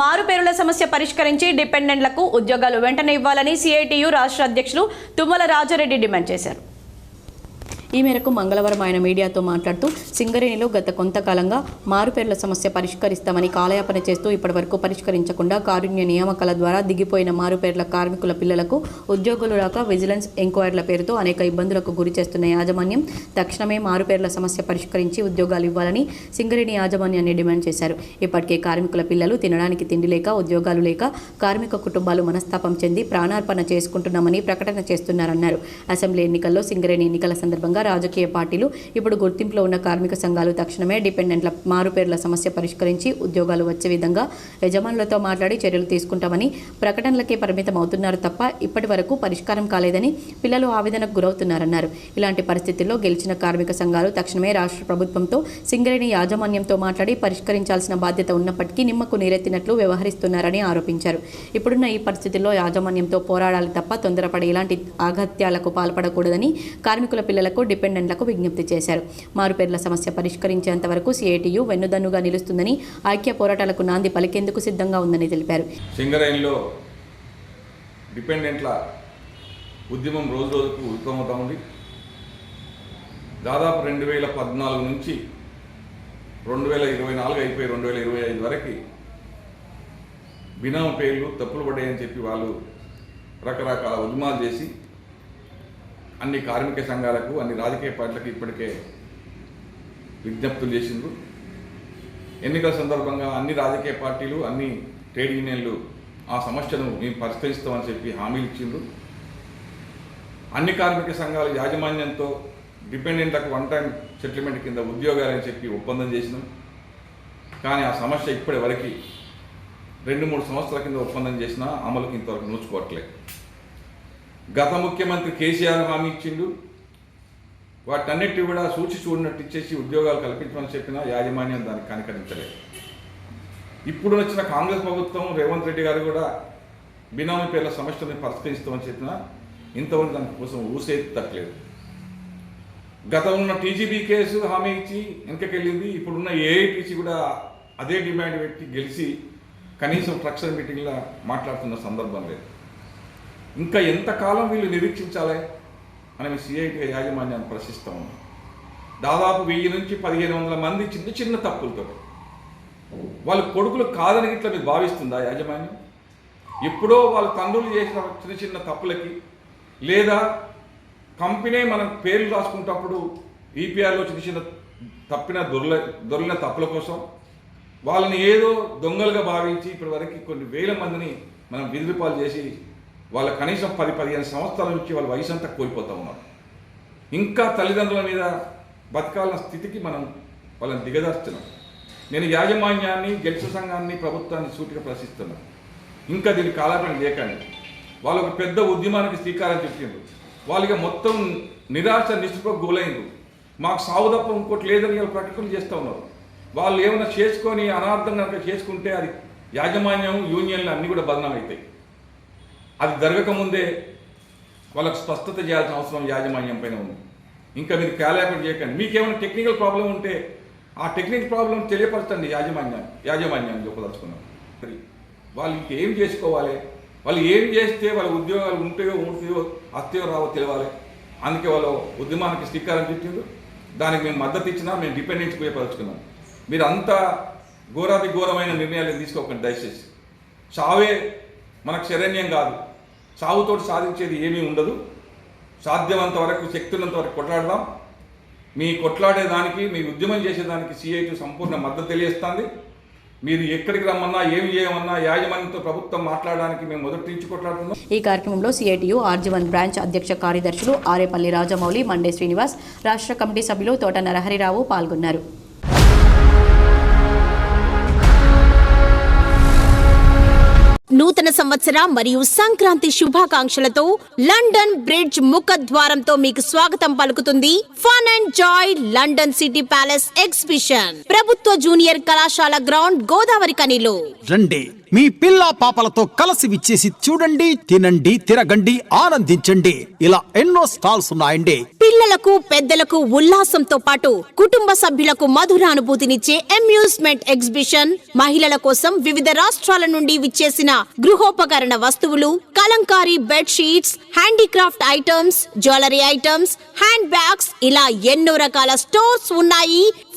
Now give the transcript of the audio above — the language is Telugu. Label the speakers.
Speaker 1: మారుపేరుల సమస్య పరిష్కరించి డిపెండెంట్లకు ఉద్యోగాలు వెంటనే ఇవ్వాలని సిఐటియు రాష్ట్ర అధ్యక్షులు తుమ్మల రాజారెడ్డి డిమాండ్ చేశారు. ఈ మేరకు మంగళవారం ఆయన మీడియాతో మాట్లాడుతూ సింగరేణిలో గత కొంతకాలంగా మారుపేర్ల సమస్య పరిష్కరిస్తామని కాలయాపన చేస్తూ ఇప్పటివరకు పరిష్కరించకుండా కారుణ్య నియామకాల ద్వారా దిగిపోయిన మారుపేర్ల కార్మికుల పిల్లలకు ఉద్యోగులు రాక విజిలెన్స్ ఎంక్వైర్ల పేరుతో అనేక ఇబ్బందులకు గురి చేస్తున్న యాజమాన్యం తక్షణమే మారుపేర్ల సమస్య పరిష్కరించి ఉద్యోగాలు ఇవ్వాలని సింగరేణి యాజమాన్యాన్ని డిమాండ్ చేశారు. ఇప్పటికే కార్మికుల పిల్లలు తినడానికి తిండి లేక ఉద్యోగాలు లేక కార్మిక కుటుంబాలు మనస్తాపం చెంది ప్రాణార్పణ చేసుకుంటున్నామని ప్రకటన చేస్తున్నారన్నారు. అసెంబ్లీ ఎన్నికల్లో సింగరేణి ఎన్నికల సందర్భంగా రాజకీయ పార్టీలు ఇప్పుడు గుర్తింపులో ఉన్న కార్మిక సంఘాలు తక్షణమే డిపెండెంట్ల మారుపేర్ల సమస్య పరిష్కరించి ఉద్యోగాలు వచ్చే విధంగా యజమానులతో మాట్లాడి చర్యలు తీసుకుంటామని ప్రకటనలకే పరిమితం అవుతున్నారు తప్ప ఇప్పటి వరకు పరిష్కారం కాలేదని పిల్లలు ఆవేదనకు గురవుతున్నారన్నారు. ఇలాంటి పరిస్థితుల్లో గెలిచిన కార్మిక సంఘాలు తక్షణమే రాష్ట్ర ప్రభుత్వంతో సింగరేణి యాజమాన్యంతో మాట్లాడి పరిష్కరించాల్సిన బాధ్యత ఉన్నప్పటికీ నిమ్మకు నీరెత్తినట్లు వ్యవహరిస్తున్నారని ఆరోపించారు. ఇప్పుడున్న ఈ పరిస్థితుల్లో యాజమాన్యంతో పోరాడాలి తప్ప తొందరపడి ఇలాంటి ఆఘత్యాలకు పాల్పడకూడదని కార్మికుల పిల్లలకు డిపెండెంట్లకు విజ్ఞప్తి చేశారు. మారుపేర్ల సమస్య పరిష్కరించేంత వరకు సిఐటియు వెన్నుదన్నుగా నిలుస్తుందని ఐక్య పోరాటాలకు నాంది పలికేందుకు సిద్ధంగా ఉందని తెలిపారు.
Speaker 2: సింగరైన్లో డిపెండెంట్ల ఉద్యమం రోజు రోజుకు ఉద్యమవుతూ ఉంది. దాదాపు రెండు వేల పద్నాలుగు నుంచి రెండు వేల ఇరవై నాలుగు అయిపోయి రెండు వేల ఇరవై ఐదు వరకు బినామ పేర్లు తప్పులు పడ్డాయని చెప్పి వాళ్ళు రకరకాల ఉద్యమాలు చేసి అన్ని కార్మిక సంఘాలకు అన్ని రాజకీయ పార్టీలకు ఇప్పటికే విజ్ఞప్తులు చేసిండ్రు. ఎన్నికల సందర్భంగా అన్ని రాజకీయ పార్టీలు అన్ని ట్రేడ్ యూనియన్లు ఆ సమస్యను మేము పరిష్కరిస్తామని చెప్పి హామీలు ఇచ్చిండ్రు. అన్ని కార్మిక సంఘాల యాజమాన్యంతో డిపెండెంట్లకు వన్ టైం సెటిల్మెంట్ కింద ఉద్యోగాలని చెప్పి ఒప్పందం చేసినాం. కానీ ఆ సమస్య ఇప్పటి వరకు రెండు మూడు సంవత్సరాల కింద ఒప్పందం చేసినా అమలుకి ఇంతవరకు నోచుకోవట్లేదు. గత ముఖ్యమంత్రి కేసీఆర్ హామీ ఇచ్చిండు. వాటన్నిటి కూడా సూచి చూడినట్టు ఇచ్చేసి ఉద్యోగాలు కల్పించమని చెప్పినా యాజమాన్యం దానికి కనికరించలేదు. ఇప్పుడు వచ్చిన కాంగ్రెస్ ప్రభుత్వం రేవంత్ రెడ్డి గారు కూడా బినామీ పేర్ల సమస్యలను పరిష్కరిస్తామని చెప్పినా ఇంతవరకు దాని కోసం ఊసేది తట్టలేదు. గతం ఉన్న టీజీబీ కేసు హామీ ఇచ్చి వెనకకెళ్ళింది. ఇప్పుడున్న ఏఐటీసీ కూడా అదే డిమాండ్ పెట్టి గెలిచి కనీసం ట్రక్షన్ మీటింగ్లో మాట్లాడుతున్న సందర్భం లేదు. ఇంకా ఎంతకాలం వీళ్ళు నిరీక్షించాలి అని సిఐటి యాజమాన్యాన్ని ప్రశ్నిస్తూ ఉన్నాం. దాదాపు వెయ్యి నుంచి పదిహేను వందల మంది చిన్న చిన్న తప్పులతో. వాళ్ళ కొడుకులు కాదని ఇట్లా మీరు భావిస్తుందా యాజమాన్యం? ఎప్పుడో వాళ్ళ తండ్రులు చేసిన చిన్న చిన్న తప్పులకి లేదా కంపెనీ మనం పేర్లు రాసుకుంటప్పుడు ఈపీఆర్లో చిన్న చిన్న తప్పిన దొరల దొరిన తప్పుల కోసం వాళ్ళని ఏదో దొంగలుగా భావించి ఇప్పటి వరకు కొన్ని వేల మందిని మనం విధులుపాలు చేసి వాళ్ళ కనీసం పది పదిహేను సంవత్సరాల నుంచి వాళ్ళ వయసు అంతా కోల్పోతూ ఉన్నారు. ఇంకా తల్లిదండ్రుల మీద బతకాలన్న స్థితికి మనం వాళ్ళని దిగదార్చున్నాం నేను యాజమాన్యాన్ని గెలుచు సంఘాన్ని ప్రభుత్వాన్ని సూటిగా ప్రశ్నిస్తున్నాను ఇంకా దీని కాలపని లేకండి. వాళ్ళు ఒక పెద్ద ఉద్యమానికి శ్రీకారం చుట్టిండ్రు. వాళ్ళకి మొత్తం నిరాశ నిష్ఠకు గులైండ్రు మాకు సాగు తప్ప ఇంకోటి లేదని వాళ్ళు ప్రకటనలు చేస్తూ ఉన్నారు. వాళ్ళు ఏమైనా చేసుకొని అనార్థం కనుక చేసుకుంటే అది యాజమాన్యం యూనియన్లు అన్నీ కూడా బదనం అవుతాయి అది జరగకముందే వాళ్ళకు స్పష్టత చేయాల్సిన అవసరం యాజమాన్యం పైన ఉంది. ఇంకా మీరు క్యాలాకులేట్ చేయకండి. మీకేమైనా టెక్నికల్ ప్రాబ్లం ఉంటే ఆ టెక్నికల్ ప్రాబ్లం తెలియపరచండి యాజమాన్యం యాజమాన్యాన్ని చెప్పదలుచుకున్నాం సరే వాళ్ళు ఇంకేం చేసుకోవాలి? వాళ్ళు ఏం చేస్తే వాళ్ళ ఉద్యోగాలు ఉంటాయో ఉంటాయో అత్తయో రావో తెలియాలి అందుకే వాళ్ళు ఉద్యమానికి శ్రీకారం చుట్టిండ్రు. దానికి మేము మద్దతు ఇచ్చినా మేము డిపెండెన్స్ పోయపరచుకున్నాం మీరు అంత ఘోరాతి ఘోరమైన నిర్ణయాలు తీసుకోకండి దయచేసి. చావే మనకు శరణ్యం కాదు. చావుతో సాధించేది ఏమీ ఉండదు. సాధ్యమంత వరకు శక్తులంత వరకు కొట్లాడదాం. మీ కొట్లాడేదానికి మీ ఉద్యమం చేసేదానికి సిఐటి సంపూర్ణ మద్దతు తెలియజేస్తుంది. మీరు ఎక్కడికి రమ్మన్నా ఏమి చేయమన్నా యాజమాన్యంతో ప్రభుత్వం మాట్లాడడానికి మేము మొదటి నుంచి కొట్లాడుతున్నాం.
Speaker 1: ఈ కార్యక్రమంలో సిఐటియు ఆర్జీవన్ బ్రాంచ్ అధ్యక్ష కార్యదర్శులు ఆరేపల్లి రాజమౌళి మండే శ్రీనివాస్ రాష్ట్ర కమిటీ సభ్యులు తోట నరహరిరావు పాల్గొన్నారు.
Speaker 3: నూతన సంవత్సర మరియు సంక్రాంతి శుభాకాంక్షలతో లండన్ బ్రిడ్జ్ ముఖద్వారంతో మీకు స్వాగతం పలుకుతుంది fun and joy London city palace exhibition. ప్రభుత్వ జూనియర్ కళాశాల గ్రౌండ్ గోదావరి కనిలో.
Speaker 4: రండి మీ పిల్ల పాపలతో కలిసి విచ్చేసి చూడండి తినండి తిరగండి ఆనందించండి. ఇలా ఎన్నో స్టాల్స్ ఉన్నాయండి.
Speaker 3: పిల్లలకు పెద్దలకు ఉల్లాసంతో పాటు కుటుంబ సభ్యులకు మధుర అనుభూతినిచ్చే అమ్యూస్మెంట్ ఎగ్జిబిషన్ మహిళల కోసం వివిధ రాష్ట్రాల నుండి విచ్చేసిన గృహోపకరణ వస్తువులు kalamkari bed sheets handicraft items jewellery items hand bags ఇలా ఎన్నో రకాల స్టోర్స్ ఉన్నాయి.